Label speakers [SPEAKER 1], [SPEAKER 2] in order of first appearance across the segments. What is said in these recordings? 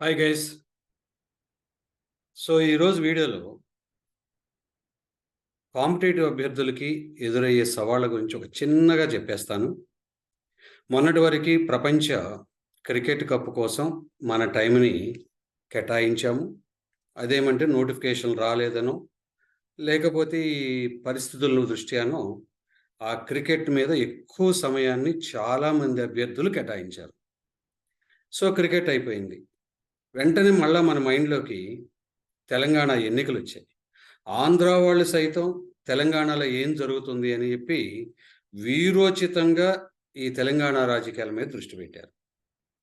[SPEAKER 1] Hi guys so ఈరోజు వీడియోలో competitive అభ్యర్థులకి ఎదురయ్యే సవాళ్ళ గురించి ఒక చిన్నగా చెప్పేస్తాను. మొన్నటి వరకు ప్రపంచ క్రికెట్ కప్ కోసం మన టైంని కేటాయించాము. అదేమంటే నోటిఫికేషన్ రాలేదనో లేకపోతే ఈ పరిస్థితుల దృష్ట్యానో ఆ క్రికెట్ మీద ఎక్కువ సమయాన్ని చాలామంది అభ్యర్థులు కేటాయించారు. సో క్రికెట్ అయిపోయింది. వెంటనే మళ్ళా మన మైండ్లోకి తెలంగాణ ఎన్నికలు వచ్చాయి ఆంధ్ర వాళ్ళు సైతం తెలంగాణలో ఏం జరుగుతుంది అని చెప్పి వీరోచితంగా ఈ తెలంగాణ రాజకీయాల మీద దృష్టి పెట్టారు.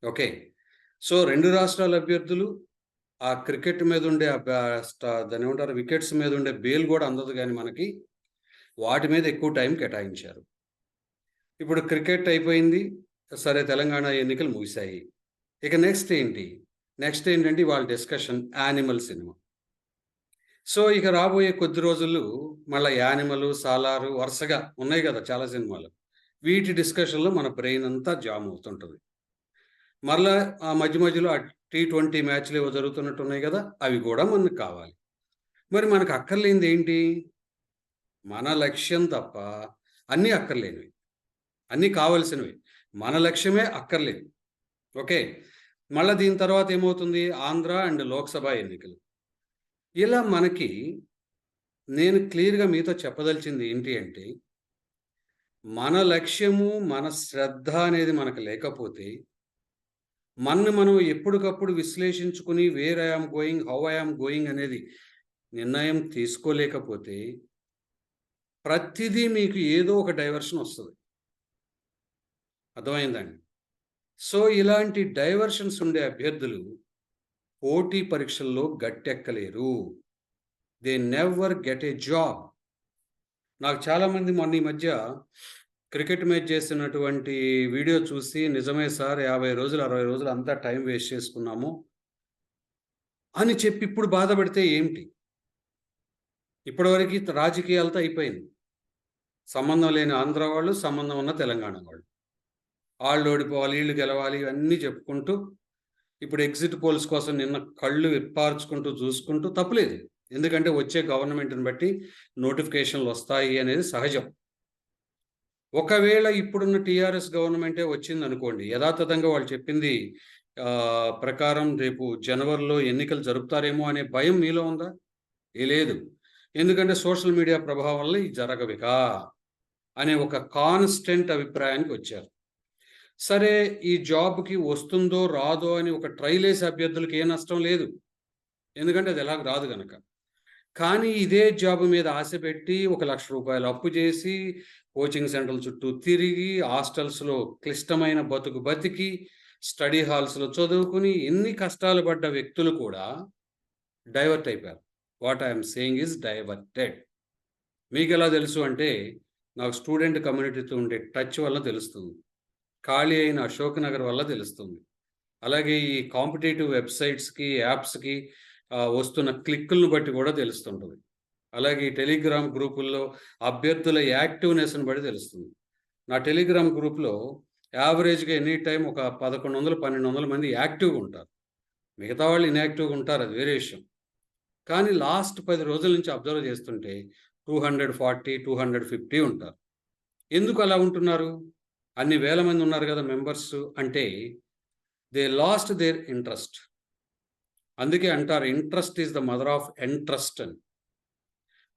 [SPEAKER 1] ఓకే. సో రెండు రాష్ట్రాల అభ్యర్థులు ఆ క్రికెట్ మీద ఉండే దాని ఏమంటారు వికెట్స్ మీద ఉండే బేల్ కూడా అందదు కానీ మనకి వాటి మీద ఎక్కువ టైం కేటాయించారు. ఇప్పుడు క్రికెట్ అయిపోయింది సరే తెలంగాణ ఎన్నికలు ముగిశాయి. ఇక నెక్స్ట్ ఏంటి? నెక్స్ట్ ఏంటంటే వాళ్ళ డిస్కషన్ యానిమల్ సినిమా సో ఇక రాబోయే కొద్ది రోజులు మళ్ళీ యానిమల్ సాలారు వరుసగా ఉన్నాయి కదా చాలా సినిమాలు. వీటి డిస్కషన్లో మన బ్రెయిన్ అంతా జామ్ అవుతుంటుంది. మరలా ఆ మధ్య మధ్యలో టీ ట్వంటీ మ్యాచ్లు ఏవో జరుగుతున్నట్టు ఉన్నాయి కదా అవి కూడా మనకు కావాలి. మరి మనకు అక్కర్లేనిది ఏంటి? మన లక్ష్యం తప్ప అన్నీ అక్కర్లేనివి. అన్నీ కావలసినవి. మన లక్ష్యమే అక్కర్లేదు. ఓకే? మళ్ళీ దీని తర్వాత ఏమవుతుంది? ఆంధ్ర అండ్ లోక్సభ ఎన్నికలు. ఇలా మనకి నేను క్లియర్గా మీతో చెప్పదలిచింది ఏంటి అంటే మన లక్ష్యము మన శ్రద్ధ అనేది మనకు లేకపోతే మనని మనం ఎప్పటికప్పుడు విశ్లేషించుకుని where I am going how I am going అనేది నిర్ణయం తీసుకోలేకపోతే ప్రతిదీ మీకు ఏదో ఒక డైవర్షన్ వస్తుంది. అర్థమైందండి సో ఇలాంటి డైవర్షన్స్ ఉండే అభ్యర్థులు పోటీ పరీక్షల్లో గట్టెక్కలేరు. They never get a job నాకు చాలామంది మొన్న ఈ మధ్య క్రికెట్ మ్యాచ్ చేసినటువంటి వీడియో చూసి నిజమే సార్ యాభై రోజులు అరవై రోజులు అంతా టైం వేస్ట్ చేసుకున్నాము అని చెప్పి ఇప్పుడు బాధపడితే ఏమిటి? ఇప్పటివరకు రాజకీయాలతో అయిపోయింది. సంబంధం లేని ఆంధ్ర వాళ్ళు సంబంధం ఉన్న తెలంగాణ వాళ్ళు. వాళ్ళు ఓడిపోవాలి వీళ్ళు గెలవాలి ఇవన్నీ చెప్పుకుంటూ ఇప్పుడు ఎగ్జిట్ పోల్స్ కోసం నిన్న కళ్ళు విప్పార్చుకుంటూ చూసుకుంటూ తప్పులేదు. ఎందుకంటే వచ్చే గవర్నమెంట్ని బట్టి నోటిఫికేషన్లు వస్తాయి అనేది సహజం. ఒకవేళ ఇప్పుడున్న టీఆర్ఎస్ గవర్నమెంటే వచ్చింది అనుకోండి యథాతథంగా వాళ్ళు చెప్పింది ప్రకారం రేపు జనవరిలో ఎన్నికలు జరుపుతారేమో అనే భయం మీలో ఉందా? ఏ లేదు. ఎందుకంటే సోషల్ మీడియా ప్రభావం వల్ల ఇది జరగవిక అనే ఒక కాన్స్టెంట్ అభిప్రాయానికి వచ్చారు. సరే ఈ జాబ్కి వస్తుందో రాదో అని ఒక ట్రైల్ వేసే అభ్యర్థులకి ఏ నష్టం లేదు. ఎందుకంటే అది ఎలాగ రాదు కనుక కానీ ఇదే జాబ్ మీద ఆశ పెట్టి ఒక లక్ష రూపాయలు అప్పు చేసి కోచింగ్ సెంటర్ల చుట్టూ తిరిగి హాస్టల్స్లో క్లిష్టమైన బతుకు బతికి స్టడీ హాల్స్లో చదువుకుని ఎన్ని కష్టాలు పడ్డ వ్యక్తులు కూడా డైవర్ట్ అయిపోయారు. What I'm saying is diverted. మీకు ఎలా తెలుసు అంటే నాకు స్టూడెంట్ కమ్యూనిటీతో ఉండే టచ్ వల్ల తెలుస్తుంది. ఖాళీ అయిన అశోక్ నగర్ వల్ల తెలుస్తుంది. అలాగే ఈ కాంపిటేటివ్ వెబ్సైట్స్కి యాప్స్కి వస్తున్న క్లిక్కులను బట్టి కూడా తెలుస్తుంటుంది. అలాగే ఈ టెలిగ్రామ్ గ్రూపుల్లో అభ్యర్థుల యాక్టివ్నెస్ని బట్టి తెలుస్తుంది. నా టెలిగ్రామ్ గ్రూప్లో యావరేజ్గా ఎనీ టైం ఒక పదకొండు వందలు పన్నెండు వందల మంది యాక్టివ్గా ఉంటారు. మిగతా వాళ్ళు ఇన్యాక్టివ్గా ఉంటారు అది వేరే విషయం. కానీ లాస్ట్ పది రోజుల నుంచి అబ్జర్వ్ చేస్తుంటే two hundred forty two hundred fifty ఉంటారు. ఎందుకు అలా ఉంటున్నారు? అన్ని వేల మంది ఉన్నారు కదా మెంబర్స్ అంటే దే లాస్ట్ దేర్ ఇంట్రెస్ట్ అందుకే అంటారు interest is the mother of interest అని.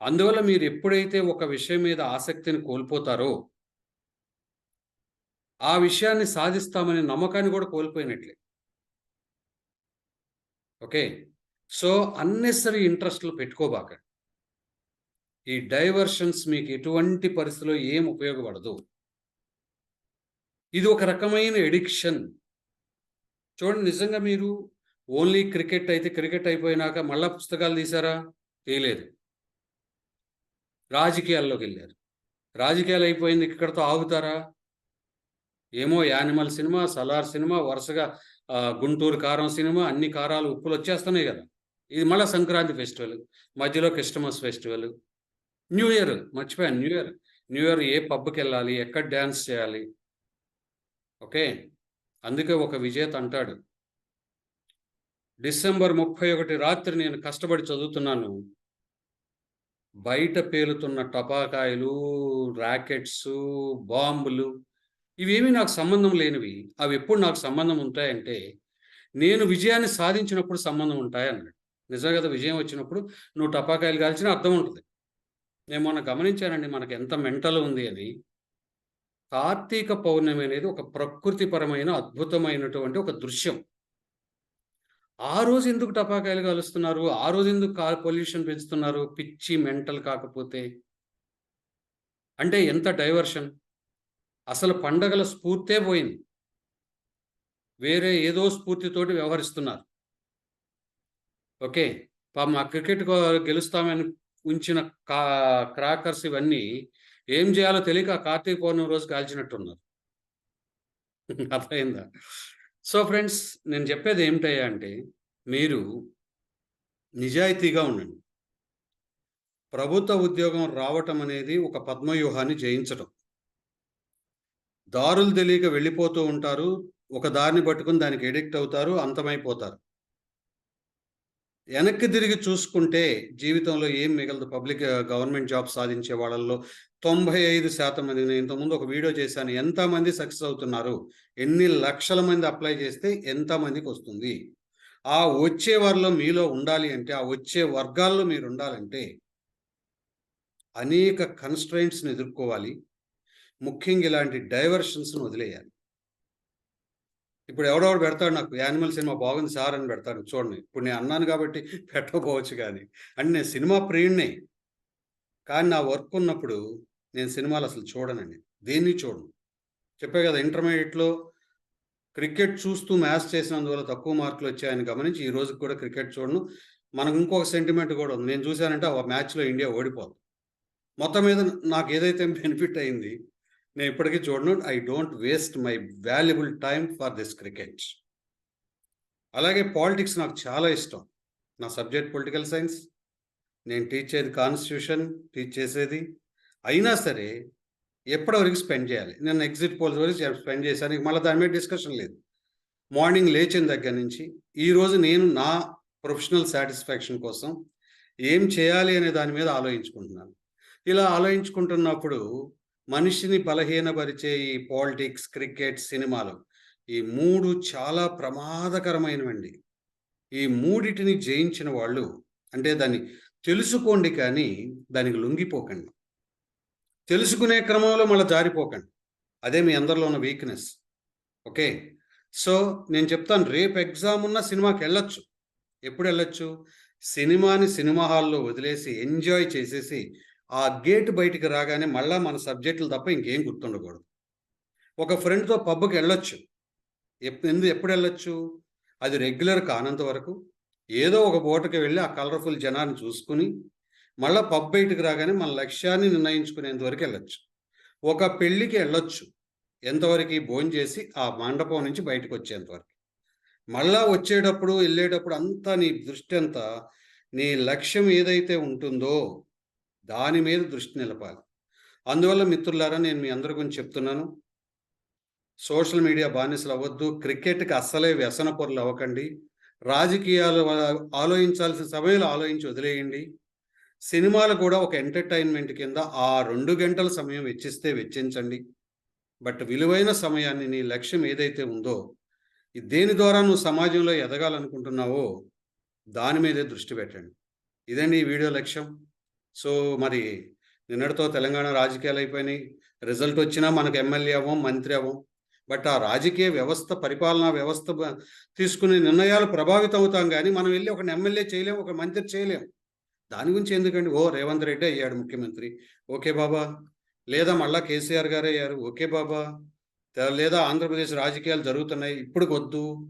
[SPEAKER 1] అందువల్ల మీరు ఎప్పుడైతే ఒక విషయం మీద ఆసక్తిని కోల్పోతారో ఆ విషయాన్ని సాధిస్తామనే నమ్మకాన్ని కూడా కోల్పోయినట్లే. ఓకే? సో అన్నెసరీ ఇంట్రెస్ట్లు పెట్టుకోబాక ఈ డైవర్షన్స్ మీకు ఎటువంటి పరిస్థితిలో ఏం ఉపయోగపడదు. ఇది ఒక రకమైన ఎడిక్షన్. చూడండి నిజంగా మీరు ఓన్లీ క్రికెట్ అయితే క్రికెట్ అయిపోయినాక మళ్ళా పుస్తకాలు తీసారా తీయలేదు. రాజకీయాల్లోకి వెళ్ళారు. రాజకీయాలు అయిపోయింది ఇక్కడతో ఆగుతారా? ఏమో యానిమల్ సినిమా సలార్ సినిమా వరుసగా గుంటూరు కారం సినిమా అన్ని కారాలు ఉప్పులు వచ్చేస్తున్నాయి కదా. ఇది మళ్ళీ సంక్రాంతి ఫెస్టివల్ మధ్యలో క్రిస్టమస్ ఫెస్టివల్. న్యూ ఇయర్ మర్చిపోయాను న్యూ ఇయర్. న్యూ ఇయర్ ఏ పబ్కి వెళ్ళాలి ఎక్కడ డ్యాన్స్ చేయాలి ఓకే? అందుకే ఒక విజేత అంటాడు. డిసెంబర్ ముప్పై ఒకటి రాత్రి నేను కష్టపడి చదువుతున్నాను. బయట పేలుతున్న టపాకాయలు ర్యాకెట్స్ బాంబులు ఇవేమీ నాకు సంబంధం లేనివి. అవి ఎప్పుడు నాకు సంబంధం ఉంటాయంటే నేను విజయాన్ని సాధించినప్పుడు సంబంధం ఉంటాయి అన్నాడు. నిజమే కదా విజయం వచ్చినప్పుడు నువ్వు టపాకాయలు కాల్చిన అర్థం ఉంటుంది. నేను మొన్న గమనించానండి మనకు ఎంత మెంటల్ ఉంది అని. కార్తీక పౌర్ణమి అనేది ఒక ప్రకృతిపరమైన అద్భుతమైనటువంటి ఒక దృశ్యం. ఆ రోజు ఎందుకు టపాకాయలు కాలుస్తున్నారు? ఆ రోజు ఎందుకు కార్ పొల్యూషన్ పెంచుతున్నారు? పిచ్చి మెంటల్ కాకపోతే. అంటే ఎంత డైవర్షన్? అసలు పండగల స్ఫూర్తే పోయింది. వేరే ఏదో స్ఫూర్తితోటి వ్యవహరిస్తున్నారు. ఓకే. పాపం మా క్రికెట్ గెలుస్తామని ఉంచిన కా క్రాకర్స్ ఇవన్నీ ఏం చేయాలో తెలియక కార్తీక పౌర్ణమి రోజు కాల్చినట్టున్నారు. అర్థమైందా? సో ఫ్రెండ్స్ నేను చెప్పేది ఏమిటయ్యా అంటే మీరు నిజాయితీగా ఉండండి. ప్రభుత్వ ఉద్యోగం రావటం అనేది ఒక పద్మవ్యూహాన్ని జయించటం. దారులు తెలియక వెళ్ళిపోతూ ఉంటారు ఒక దారిని పట్టుకుని దానికి ఎడిక్ట్ అవుతారు అంతమైపోతారు. వెనక్కి తిరిగి చూసుకుంటే జీవితంలో ఏం మిగలదు. పబ్లిక్ గవర్నమెంట్ జాబ్ సాధించే వాళ్ళల్లో తొంభై ఐదు శాతం మంది నేను ఇంతకుముందు ఒక వీడియో చేశాను ఎంతమంది సక్సెస్ అవుతున్నారు? ఎన్ని లక్షల మంది అప్లై చేస్తే ఎంతమందికి వస్తుంది? ఆ వచ్చే వారిలో మీలో ఉండాలి అంటే ఆ వచ్చే వర్గాల్లో మీరు ఉండాలంటే అనేక కన్స్ట్రైంట్స్ని ఎదుర్కోవాలి. ముఖ్యంగా ఇలాంటి డైవర్షన్స్ను వదిలేయాలి. ఇప్పుడు ఎవడెవడు పెడతాడు నాకు యానిమల్ సినిమా బాగుంది సార్ అని పెడతాడు. చూడండి ఇప్పుడు నేను అన్నాను కాబట్టి పెట్టకపోవచ్చు కానీ. అంటే నేను సినిమా ప్రియుణ్ణి. కానీ నా వర్క్ ఉన్నప్పుడు నేను సినిమాలు అసలు చూడనండి. దేన్ని చూడను? చెప్పే కదా ఇంటర్మీడియట్లో క్రికెట్ చూస్తూ మ్యాచ్ చేసినందువల్ల తక్కువ మార్కులు వచ్చాయని గమనించి ఈ రోజుకి కూడా క్రికెట్ చూడను. మనకు ఇంకొక సెంటిమెంట్ కూడా ఉంది. నేను చూశానంటే ఆ మ్యాచ్లో ఇండియా ఓడిపోదు మొత్తం మీద నాకు ఏదైతే బెనిఫిట్ అయింది నేను ఇప్పటికీ చూడను. I don't waste my valuable time for this cricket అలాగే పాలిటిక్స్ నాకు చాలా ఇష్టం. నా సబ్జెక్ట్ పొలిటికల్ సైన్స్ నేను టీచ్ చేసేది కాన్స్టిట్యూషన్ టీచ్ చేసేది. అయినా సరే ఎప్పటివరకు స్పెండ్ చేయాలి? నేను ఎగ్జిట్ పోల్స్ వరకు స్పెండ్ చేశాను. మళ్ళీ దాని మీద డిస్కషన్ లేదు. మార్నింగ్ లేచిన దగ్గర నుంచి ఈరోజు నేను నా ప్రొఫెషనల్ సాటిస్ఫాక్షన్ కోసం ఏం చేయాలి అనే దాని మీద ఆలోచించుకుంటున్నాను. ఇలా ఆలోచించుకుంటున్నప్పుడు మనిషిని బలహీనపరిచే ఈ పాలిటిక్స్ క్రికెట్ సినిమాలు ఈ మూడు చాలా ప్రమాదకరమైనవండి. ఈ మూడిటిని జయించిన వాళ్ళు అంటే దాన్ని తెలుసుకోండి కానీ దానికి లొంగిపోకండి. తెలుసుకునే క్రమంలో మళ్ళీ జారిపోకండి. అదే మీ అందరిలో ఉన్న వీక్నెస్ ఓకే? సో నేను చెప్తాను రేపు ఎగ్జామ్ ఉన్న సినిమాకి వెళ్ళొచ్చు. ఎప్పుడు వెళ్ళొచ్చు? సినిమాని సినిమా హాల్లో వదిలేసి ఎంజాయ్ చేసేసి ఆ గేట్ బయటికి రాగానే మళ్ళా మన సబ్జెక్టులు తప్ప ఇంకేం గుర్తుండకూడదు. ఒక ఫ్రెండ్తో పబ్కి వెళ్ళొచ్చు. ఎందు ఎప్పుడు వెళ్ళొచ్చు? అది రెగ్యులర్ కానంత వరకు. ఏదో ఒక బోటకి వెళ్ళి ఆ కలర్ఫుల్ జనాన్ని చూసుకుని మళ్ళీ పబ్ బయటికి రాగానే మన లక్ష్యాన్ని నిర్ణయించుకునేంత వరకు వెళ్ళొచ్చు. ఒక పెళ్ళికి వెళ్ళొచ్చు. ఎంతవరకు భోజనం చేసి ఆ మండపం నుంచి బయటకు వచ్చేంతవరకు మళ్ళా వచ్చేటప్పుడు వెళ్ళేటప్పుడు అంతా నీ దృష్టి అంతా నీ లక్ష్యం ఏదైతే ఉంటుందో దాని మీద దృష్టి నిలపాలి. అందువల్ల మిత్రులారా నేను మీ అందరి గురించి చెప్తున్నాను. సోషల్ మీడియా బానిసలు అవ్వద్దు క్రికెట్కి అస్సలే వ్యసన పొరలు అవ్వకండి. రాజకీయాలు ఆలోచించాల్సిన సమయంలో ఆలోచించి వదిలేయండి. సినిమాలు కూడా ఒక ఎంటర్టైన్మెంట్ కింద ఆ రెండు గంటల సమయం వెచ్చిస్తే వెచ్చించండి. బట్ విలువైన సమయాన్ని నీ లక్ష్యం ఏదైతే ఉందో దేని ద్వారా నువ్వు సమాజంలో ఎదగాలనుకుంటున్నావో దాని మీదే దృష్టి పెట్టండి. ఇదండి ఈ వీడియో లక్ష్యం. సో మరి నిన్నటితో తెలంగాణ రాజకీయాలు అయిపోయినాయి. రిజల్ట్ వచ్చినా మనకు ఎమ్మెల్యే అవ్వం మంత్రి అవ్వం. బట్ ఆ రాజకీయ వ్యవస్థ పరిపాలనా వ్యవస్థ తీసుకునే నిర్ణయాలు ప్రభావితం అవుతాం కానీ మనం వెళ్ళి ఒక ఎమ్మెల్యే చేయలేము ఒక మంత్రి చేయలేం. దాని గురించి ఎందుకండి? ఓ రేవంత్ రెడ్డి అయ్యాడు ముఖ్యమంత్రి. ఓకే బాబా. లేదా మళ్ళా కేసీఆర్ గారు అయ్యారు. ఓకే బాబా. లేదా ఆంధ్రప్రదేశ్ రాజకీయాలు జరుగుతున్నాయి. ఇప్పుడు వద్దు.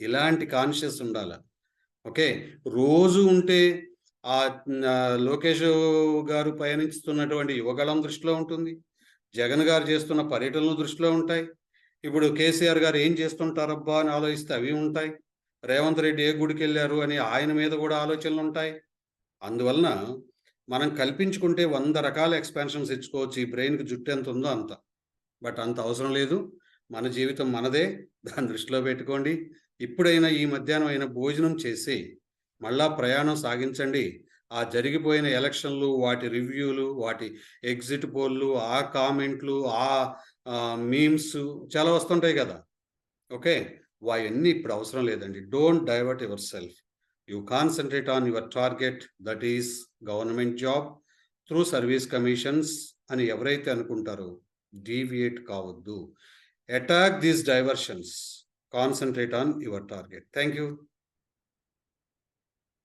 [SPEAKER 1] ఇలాంటి కాన్షియస్ ఉండాలి. ఓకే? రోజు ఉంటే ఆ లోకేష్ గారు పయనిస్తున్నటువంటి యువగళం దృష్టిలో ఉంటుంది. జగన్ గారు చేస్తున్న పర్యటనలు దృష్టిలో ఉంటాయి. ఇప్పుడు కేసీఆర్ గారు ఏం చేస్తుంటారబ్బా అని ఆలోచిస్తే అవి ఉంటాయి. రేవంత్ రెడ్డి ఏ గుడికి వెళ్ళారు అని ఆయన మీద కూడా ఆలోచనలు ఉంటాయి. అందువలన మనం కల్పించుకుంటే వంద రకాల ఎక్స్పాన్షన్స్ ఇచ్చుకోవచ్చు ఈ బ్రెయిన్కి జుట్టు ఎంత ఉందో అంత. బట్ అంత అవసరం లేదు. మన జీవితం మనదే. దాని దృష్టిలో పెట్టుకోండి. ఇప్పుడైనా ఈ మధ్యాహ్నం అయినా భోజనం చేసి మళ్ళా ప్రయాణం సాగించండి. ఆ జరిగిపోయిన ఎలక్షన్లు వాటి రివ్యూలు వాటి ఎగ్జిట్ పోల్లు ఆ కామెంట్లు ఆ మీమ్స్ చాలా వస్తుంటాయి కదా. ఓకే? అవన్నీ ఇప్పుడు అవసరం లేదండి. Don't divert yourself. You concentrate on your target that is government job through service commissions అని ఎవరైతే అనుకుంటారో డీవియేట్ కావద్దు. Attack these diversions. Concentrate on your target. Thank you